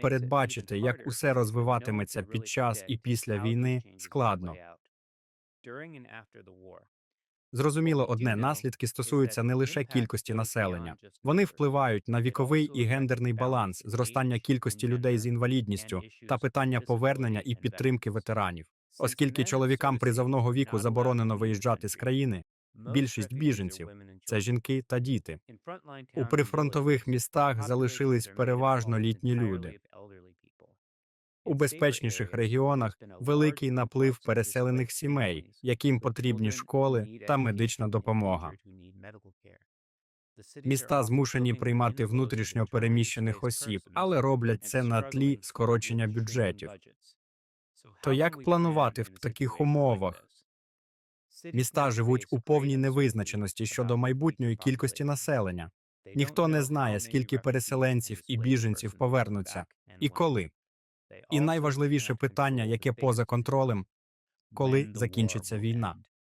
передбачити, як усе розвиватиметься під час і після війни, складно. Зрозуміло, одне наслідки стосуються не лише кількості населення, вони впливають на віковий і гендерний баланс, зростання кількості людей з інвалідністю та питання повернення і підтримки ветеранів. Оскільки чоловікам призовного віку заборонено виїжджати з країни, більшість біженців це жінки та діти. У прифронтових містах залишились переважно літні люди. У безпечніших регіонах великий наплив переселених сімей, яким потрібні школи та медична допомога. Міста змушені приймати внутрішньо переміщених осіб, але роблять це на тлі скорочення бюджетів. То як планувати в таких умовах? Міста живуть у повній невизначеності щодо майбутньої кількості населення. Ніхто не знає, скільки переселенців і біженців повернуться і коли. І найважливіше питання, яке поза контролем, коли закінчиться війна.